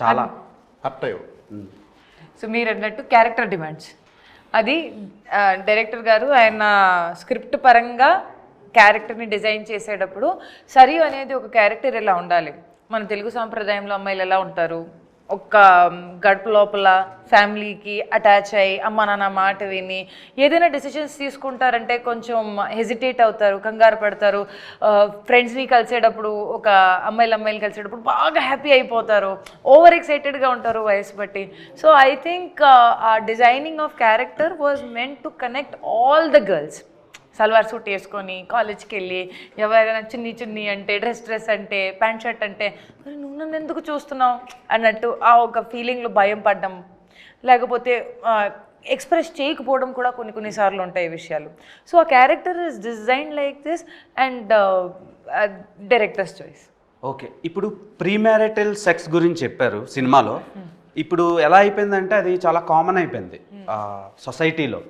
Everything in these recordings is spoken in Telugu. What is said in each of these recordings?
చాలా. హర్ట్ అయ్యో సో మీరు అన్నట్టు క్యారెక్టర్ డిమాండ్స్ అది డైరెక్టర్ గారు ఆయన స్క్రిప్ట్ పరంగా క్యారెక్టర్ని డిజైన్ చేసేటప్పుడు సరియు అనేది ఒక క్యారెక్టర్ ఇలా ఉండాలి? మన తెలుగు సాంప్రదాయంలో అమ్మాయిలు ఎలా ఉంటారు? ఒక్క గడుపు లోపల ఫ్యామిలీకి అటాచ్ అయ్యి అమ్మ నాన్న మాట విని ఏదైనా డెసిషన్స్ తీసుకుంటారంటే కొంచెం హెజిటేట్ అవుతారు కంగారు పడతారు. ఫ్రెండ్స్ని కలిసేటప్పుడు ఒక అమ్మాయిలు అమ్మాయిలు కలిసేటప్పుడు బాగా హ్యాపీ అయిపోతారు. ఓవర్ ఎక్సైటెడ్గా ఉంటారు వయసు బట్టి. సో ఐ థింక్ ఆ designing of character was meant to connect all the girls salwar suit వేసుకొని కాలేజ్కి వెళ్ళి ఎవరైనా చిన్ని చిన్ని అంటే డ్రెస్ డ్రెస్ అంటే ప్యాంట్ షర్ట్ అంటే "మరి నువ్వు నన్ను ఎందుకు చూస్తున్నావు? అన్నట్టు ఆ ఒక ఫీలింగ్లో భయం పడ్డం. లేకపోతే ఎక్స్ప్రెస్ చేయకపోవడం కూడా కొన్ని కొన్నిసార్లు ఉంటాయి విషయాలు. సో ఆ character is design like this and directors choice okay. ఇప్పుడు ప్రీ మ్యారిటల్ సెక్స్ గురించి చెప్పారు సినిమాలో. ఇప్పుడు ఎలా అయిపోయిందంటే అది చాలా కామన్ అయిపోయింది. సొసైటీలో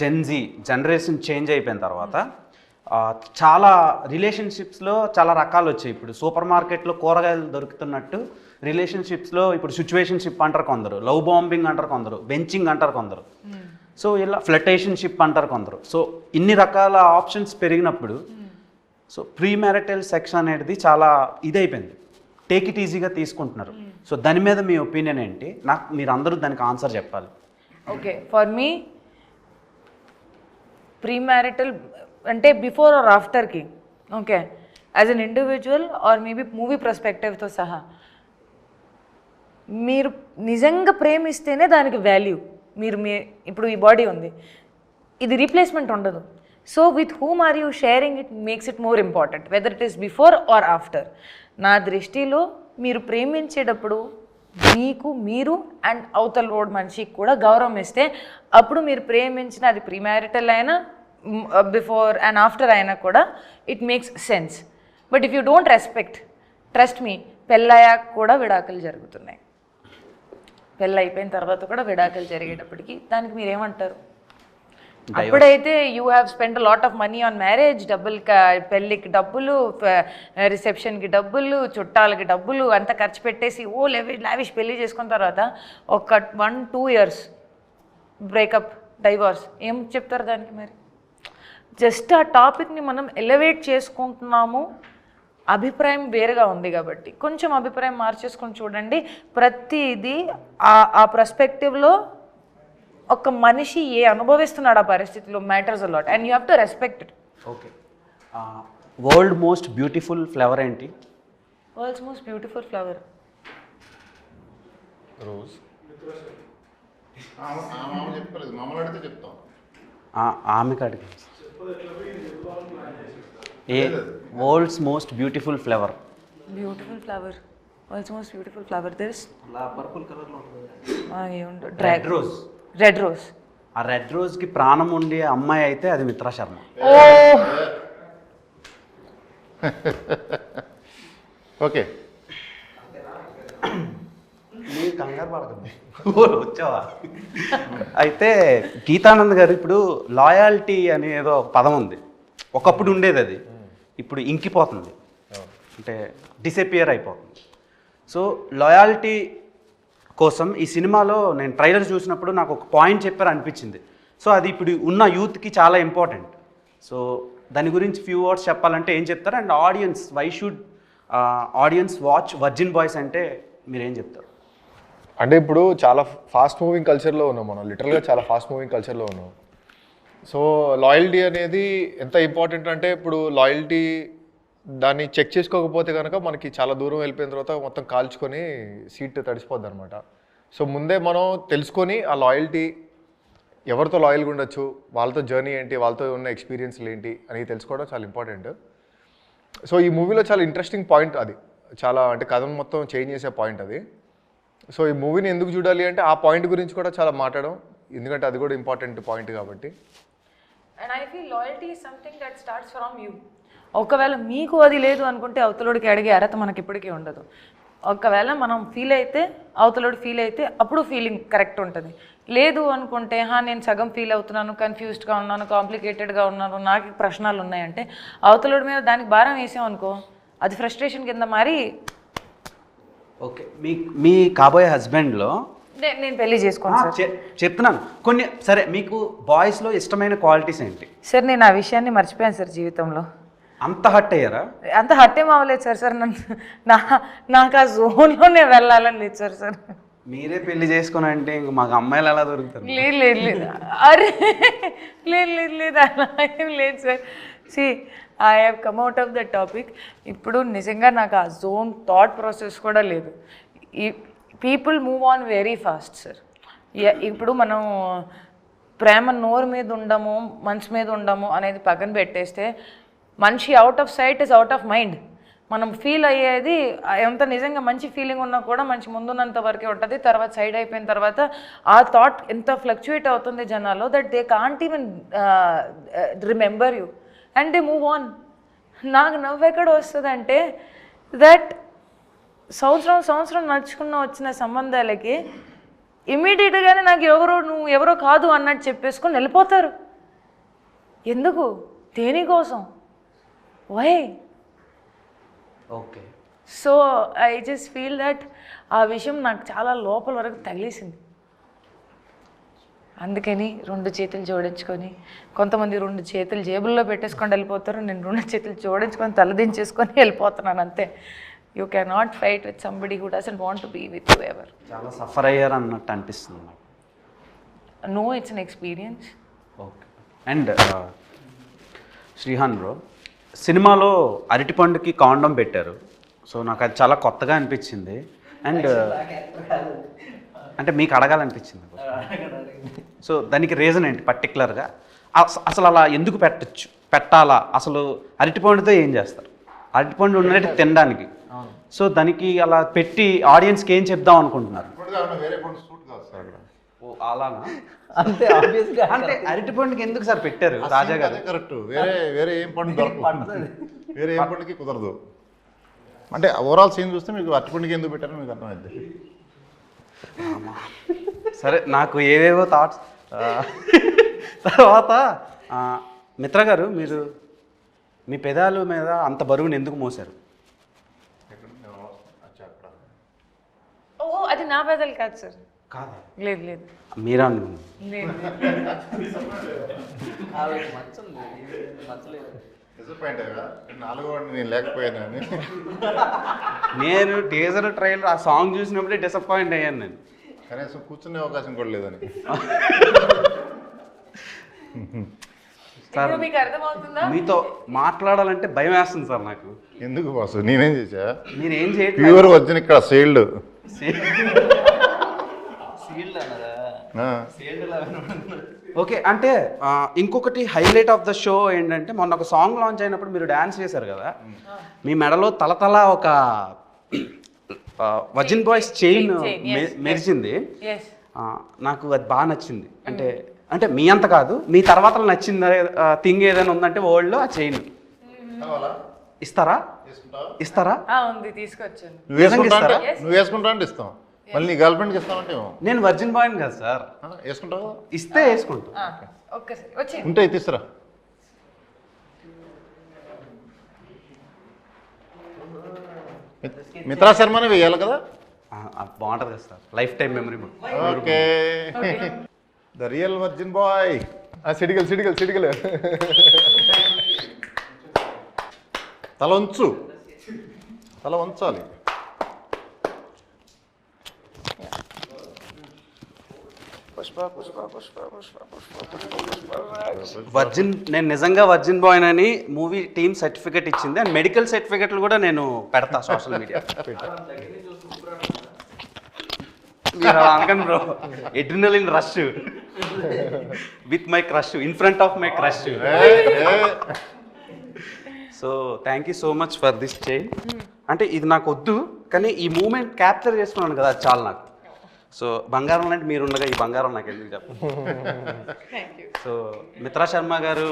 జెన్జీ జనరేషన్ చేంజ్ అయిపోయిన తర్వాత చాలా రిలేషన్షిప్స్లో చాలా రకాలు వచ్చాయి. ఇప్పుడు సూపర్ మార్కెట్లో కూరగాయలు దొరుకుతున్నట్టు రిలేషన్షిప్స్లో ఇప్పుడు సిచ్యువేషన్షిప్ అంటారు కొందరు. లవ్ బాంబింగ్ అంటారు కొందరు. బెంచింగ్ అంటారు కొందరు. సో ఇలా ఫ్లటేషన్షిప్ అంటారు కొందరు. సో ఇన్ని రకాల ఆప్షన్స్ పెరిగినప్పుడు సో ప్రీ మ్యారిటల్ సెక్స్ అనేది చాలా ఇదైపోయింది. టేక్ ఇట్ ఈజీగా తీసుకుంటున్నారు. సో దాని మీద మీ ఒపీనియన్ ఏంటి? నాకు మీరు అందరూ దానికి ఆన్సర్ చెప్పాలి. Okay for me pre marital అంటే before or ఆఫ్టర్కి okay as an individual or maybe movie ప్రస్పెక్టివ్తో సహా. మీరు నిజంగా ప్రేమిస్తేనే దానికి వాల్యూ మీరు మీ ఇప్పుడు ఈ బాడీ ఉంది. ఇది రీప్లేస్మెంట్ ఉండదు. So with whom are you sharing it makes it more important whether it is before or after నా దృష్టిలో మీరు ప్రేమించేటప్పుడు మీకు మీరు అండ్ అవతల రోడ్ మనిషికి కూడా గౌరవం ఇస్తే అప్పుడు మీరు ప్రేమించిన అది ప్రీమ్యారిటల్ అయినా బిఫోర్ అండ్ ఆఫ్టర్ అయినా కూడా it makes sense but if you don't respect trust మీ పెళ్ళయ్యాక కూడా విడాకులు జరుగుతున్నాయి. పెళ్ళి అయిపోయిన తర్వాత కూడా విడాకులు జరిగేటప్పటికి దానికి మీరు ఏమంటారు అప్పుడైతే you have spend lot of money on marriage డబ్బులు పెళ్ళికి డబ్బులు రిసెప్షన్కి డబ్బులు చుట్టాలకి డబ్బులు అంతా ఖర్చు పెట్టేసి ఓ లెవి లావిష్ పెళ్ళి చేసుకున్న తర్వాత ఒక one two years breakup divorce ఏం చెప్తారు దానికి మరి? జస్ట్ ఆ టాపిక్ని మనం ఎలివేట్ చేసుకుంటున్నాము. అభిప్రాయం వేరుగా ఉంది కాబట్టి. కొంచెం అభిప్రాయం మార్చేసుకొని చూడండి. ప్రతిదీ ఆ ఆ ప్రస్పెక్టివ్లో ఒక మనిషి ఏ అనుభవిస్తున్నాడు ఆ పరిస్థితిలో matters a lot and you have to respect it okay world most beautiful flower ఏంటి? World's most beautiful flower rose మామ చెప్పలేదు మమ్మల్ని అడిగితే చెప్తాం ఆమె కాడికి ఏ world's most beautiful flower beautiful flower world's most beautiful flower this purple కలర్లో రెడ్ రోజ్ రెడ్ రోజ్ ఆ రెడ్ రోజ్కి ప్రాణం ఉండే అమ్మాయి అయితే అది మిత్రా శర్మ. ఓ! ఓకే. మీరు కంగారు పడకండి. వచ్చావా? అయితే గీతానంద్ గారు ఇప్పుడు లాయాలిటీ అనే ఏదో ఒక పదం ఉంది. ఒకప్పుడు ఉండేది అది. ఇప్పుడు ఇంకిపోతుంది. అంటే డిసపియర్ అయిపోతుంది. సో లాయాలిటీ కోసం ఈ సినిమాలో నేను ట్రైలర్ చూసినప్పుడు నాకు ఒక పాయింట్ చెప్పారు అనిపించింది. సో అది ఇప్పుడు ఉన్న యూత్కి చాలా ఇంపార్టెంట్. సో దాని గురించి ఫ్యూ వర్డ్స్ చెప్పాలంటే ఏం చెప్తారు? And audience why should audience watch virgin boys అంటే మీరు ఏం చెప్తారు? అంటే ఇప్పుడు చాలా ఫాస్ట్ మూవింగ్ కల్చర్లో ఉన్నాం మనం. లిటరల్గా చాలా ఫాస్ట్ మూవింగ్ కల్చర్లో ఉన్నాం. సో లాయల్టీ అనేది ఎంత ఇంపార్టెంట్ అంటే ఇప్పుడు లాయల్టీ దాన్ని చెక్ చేసుకోకపోతే కనుక మనకి చాలా దూరం వెళ్ళిపోయిన తర్వాత మొత్తం కాల్చుకొని సీట్ తడిసిపోద్ది అనమాట సో ముందే మనం తెలుసుకొని ఆ లాయల్టీ ఎవరితో లాయల్గా ఉండొచ్చు వాళ్ళతో జర్నీ ఏంటి వాళ్ళతో ఉన్న ఎక్స్పీరియన్స్లు ఏంటి అని తెలుసుకోవడం చాలా ఇంపార్టెంట్ సో ఈ మూవీలో చాలా ఇంట్రెస్టింగ్ పాయింట్ అది. చాలా అంటే కథను మొత్తం చేంజ్ చేసే పాయింట్ అది. సో ఈ మూవీని ఎందుకు చూడాలి అంటే ఆ పాయింట్ గురించి కూడా చాలా మాట్లాడడం. ఎందుకంటే అది కూడా ఇంపార్టెంట్ పాయింట్ కాబట్టి. And I feel loyalty something that starts from you ఒకవేళ మీకు అది లేదు అనుకుంటే అవతలోడికి అడిగే అర్హత మనకి ఇప్పటికీ ఉండదు. ఒకవేళ మనం ఫీల్ అయితే అవతలోడు ఫీల్ అయితే అప్పుడు ఫీలింగ్ కరెక్ట్ ఉంటుంది. లేదు అనుకుంటే హా నేను సగం ఫీల్ అవుతున్నాను కన్ఫ్యూజ్డ్గా ఉన్నాను కాంప్లికేటెడ్గా ఉన్నాను నాకు ప్రశ్నలు ఉన్నాయంటే అవతలోడి మీద దానికి భారం వేసాం అనుకో అది ఫ్రస్ట్రేషన్ కింద మారి ఓకే. మీ మీ కాబోయే హస్బెండ్లో నేను పెళ్ళి చేసుకోను చెప్తున్నాను. కొన్ని సరే మీకు బాయ్స్లో ఇష్టమైన క్వాలిటీస్ ఏంటి? సార్ నేను ఆ విషయాన్ని మర్చిపోయాను సార్ జీవితంలో. అంత హట్ అయ్యారా? అంత హట్టేం అవ్వలేదు సార్ సార్ నన్ను నా నాకు ఆ జోన్లోనే వెళ్ళాలని లేదు సార్ సార్. మీరే పెళ్ళి చేసుకుని అంటే ఇంక మాకు అమ్మాయిలు ఎలా దొరుకుతారు? లేదు లేదు లేదు. అరే లేదు లేదు లేదు అలా ఏం లేదు sir. See I have come out of the topic ఇప్పుడు నిజంగా నాకు ఆ జోన్ థాట్ ప్రాసెస్ కూడా లేదు. ఈ people move on very fast sir ఇప్పుడు మనం ప్రేమ నోరు మీద ఉండము మనసు మీద ఉండము అనేది పక్కన పెట్టేస్తే మనిషి out of sight is out of mind మనం ఫీల్ అయ్యేది ఎంత నిజంగా మంచి ఫీలింగ్ ఉన్నా కూడా మంచి ముందున్నంత వరకే ఉంటుంది తర్వాత సైడ్ అయిపోయిన తర్వాత ఆ థాట్ ఎంత ఫ్లక్చుయేట్ అవుతుంది జనాల్లో that they can't even remember you and they move on నాకు నవ్వు ఎక్కడ వస్తుంది అంటే దట్ సంవత్సరం సంవత్సరం నడుచుకున్న వచ్చిన సంబంధాలకి ఇమీడియట్గానే నాకు ఎవరో నువ్వు ఎవరో కాదు అన్నట్టు చెప్పేసుకొని వెళ్ళిపోతారు. ఎందుకు? దేనికోసం? Why okay so I just feel that ఆ విషయం నాకు చాలా లోపల వరకు తగిలేసింది. అందుకని రెండు చేతులు జోడించుకొని కొంతమంది రెండు చేతులు జేబుల్లో పెట్టేసుకొని వెళ్ళిపోతారు నేను రెండు చేతులు జోడించుకొని తలదించేసుకొని వెళ్ళిపోతున్నాను అంతే. You can not fight with somebody who doesn't want to be with you ever చాలా సఫర్ అయ్యారు అన్నట్టు అనిపిస్తుంది no it's an experience okay and Shrihan bro సినిమాలో అరటిపండుకి కాండం పెట్టారు. సో నాకు అది చాలా కొత్తగా అనిపించింది. అండ్ అంటే మీకు అడగాలనిపించింది సో దానికి రీజన్ ఏంటి పర్టికులర్గా అసలు అలా ఎందుకు పెట్టచ్చు? పెట్టాలా? అసలు అరటిపండుతో ఏం చేస్తారు? అరటిపండు ఉన్నట్టు తినడానికి. సో దానికి అలా పెట్టి ఆడియన్స్కి ఏం చెప్దాం అనుకుంటున్నారు? ఓ అలానా? అంతే ఆబ్వియస్గా అంటే అరటిపండుకి ఎందుకు సార్ పెట్టారు? రాజా గారు. అదే కరెక్ట్. వేరే వేరే ఏం పండు దొరకదు వేరే ఏం పండుకి కుదరదు. అంటే ఓవరాల్ సీన్ చూస్తే మీకు అట్టి పండుగ ఎందుకు పెట్టారో మీకు అర్థమైంది. సరే నాకు ఏవేవో థాట్స్ తర్వాత ఆ, మిత్ర గారు మీరు మీ పెదాల మీద అంత బరువుని ఎందుకు మోసారు ఓ అది నా పెదలు కాదు సార్. కాదా. లేదు లేదు. మీరా నేను నేను టీజర్ ట్రైలర్ ఆ సాంగ్ చూసినప్పుడే డిసప్పాయింట్ అయ్యాను నేను. కనీసం కూర్చునే అవకాశం కూడా లేదని అర్థమవుతుందా? మీతో మాట్లాడాలంటే భయం వేస్తుంది సార్ నాకు. ఎందుకు బాసు? నేనేం చేశా? మీరు ఏం చేయట్లేదు. ప్యూర్ వచ్చిన ఇక్కడ సేల్డ్. ఓకే అంటే ఇంకొకటి హైలైట్ ఆఫ్ ద షో ఏంటంటే మొన్న ఒక సాంగ్ లాంచ్ అయినప్పుడు మీరు డ్యాన్స్ చేశారు కదా? మీ మెడలో తలతల ఒక వజిన్ బాయ్స్ చైన్ మెరిచింది. నాకు అది బాగా నచ్చింది. అంటే అంటే మీ అంత కాదు మీ తర్వాత నచ్చింది థింగ్ ఏదైనా ఉందంటే వరల్డ్లో ఆ చైన్. ఇస్తారా? ఇస్తారా? ఉంది తీసుకొచ్చాను. నువ్వు వేసుకుంటా అంటే ఇస్తాం. మళ్ళీ నీ గర్ల్ ఫ్రెండ్కి ఇస్తామంటే. నేను వర్జిన్ బాయ్ కదా సార్. వేసుకుంటావు? ఇస్తే వేసుకుంటా. ఒక్కసారి వచ్చి ఉంటే తీసురా మిత్- మిత్రా శర్మనే వేయాలి కదా? బాగుంటుంది కదా sir. Life time memory okay. The real virgin boy సిడిగల్ సిడిగల్ సిడిగల్ తల ఉంచు తల ఉంచాలి వర్జిన్ నేను నిజంగా వర్జిన్ బాయ్ అని మూవీ టీమ్ సర్టిఫికేట్ ఇచ్చింది అండ్ మెడికల్ సర్టిఫికెట్లు కూడా నేను పెడతా సోషల్ మీడియా. మీరు అలా అనకండి bro. Adrenaline rush with my crush in front of my crush. So thank you so much for this chain అంటే ఇది నాకు వద్దు కానీ ఈ మూమెంట్ క్యాప్చర్ చేసుకున్నాను కదా అది చాలు నాకు. సో బంగారం లాంటి మీరు ఉండగా ఈ బంగారం నాకు ఎందుకు చెప్పండి సో మిత్రా శర్మ గారు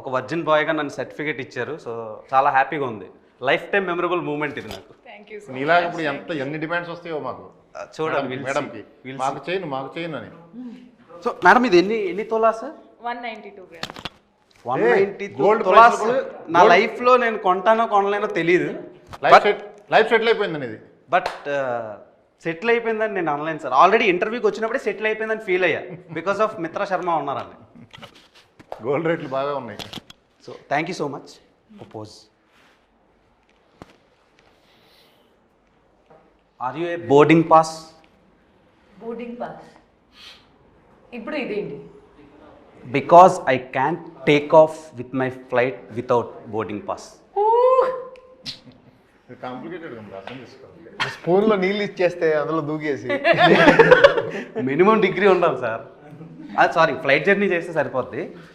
ఒక వర్జిన్ బాయ్గా నన్ను సర్టిఫికేట్ ఇచ్చారు. సో చాలా హ్యాపీగా ఉంది. లైఫ్ టైం మెమరబుల్ మూమెంట్ ఇది నాకు. నీలాగా ఇప్పుడు ఎంత ఎన్ని డిమాండ్స్ వస్తాయో మాకు. చూడండి. మేడంకి మాకు చేయను మాకు చేయను అని. సో మేడం ఇది ఎన్ని ఎన్ని తోలా sir one ninety two one Hey, ninety gold తులాస్ నా లైఫ్లో నేను కొంటానో కొనలేనో తెలియదు లైఫ్ సెట్ లైఫ్ సెటిల్ అయిపోయిందని ఇది బట్ సెటిల్ అయిపోయిందని నేను అనలేను సార్. ఆల్రెడీ ఇంటర్వ్యూకి వచ్చినప్పుడే సెటిల్ అయిపోయిందని ఫీల్ అయ్యా. బికాస్ ఆఫ్ మిత్ర శర్మ ఉన్నారని. గోల్డ్ రేట్లు బాగా ఉన్నాయి. So thank you so much propose are you a boarding pass boarding pass ఇప్పుడు ఇదేంటి? Because I can take off with my flight without boarding pass చేసుకోవాలి స్పూన్లో నీళ్ళు ఇచ్చేస్తే అందులో దూకేసి. మినిమం డిగ్రీ ఉండాలి సార్. సారీ ఫ్లైట్ జర్నీ చేస్తే సరిపోద్ది.